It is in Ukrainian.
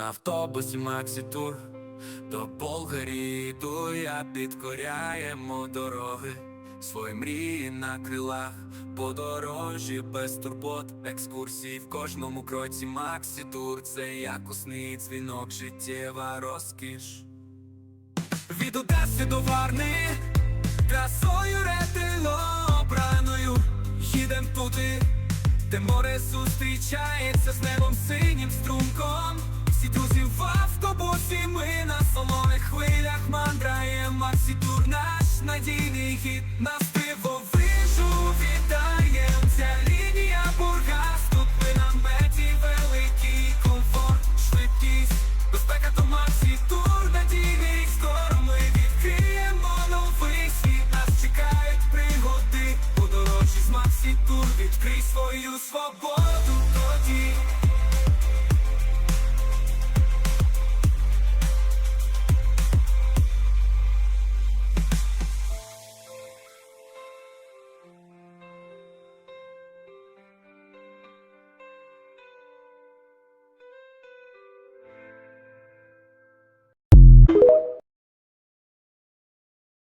На автобусі Максі Тур. До Болгарії йду я підкоряємо дороги, свої мрії на крилах, подорожі без турбот, екскурсії в кожному кроці Максі Тур. Це якісний дзвінок, життєва розкіш. Від Одеси до Варни, трасою ретельно обраною, їдем туди, де море зустрічається з небом синім струмком. Привіт, нас пивовижу, вітаєм, ця лінія бургас, тут ми наметі, великий комфорт, швидкість, безпека то максі, тур надійний, скоро ми відкриємо новий світ, нас чекають пригоди, у подорожі з Максі, тур відкрий свою свободу.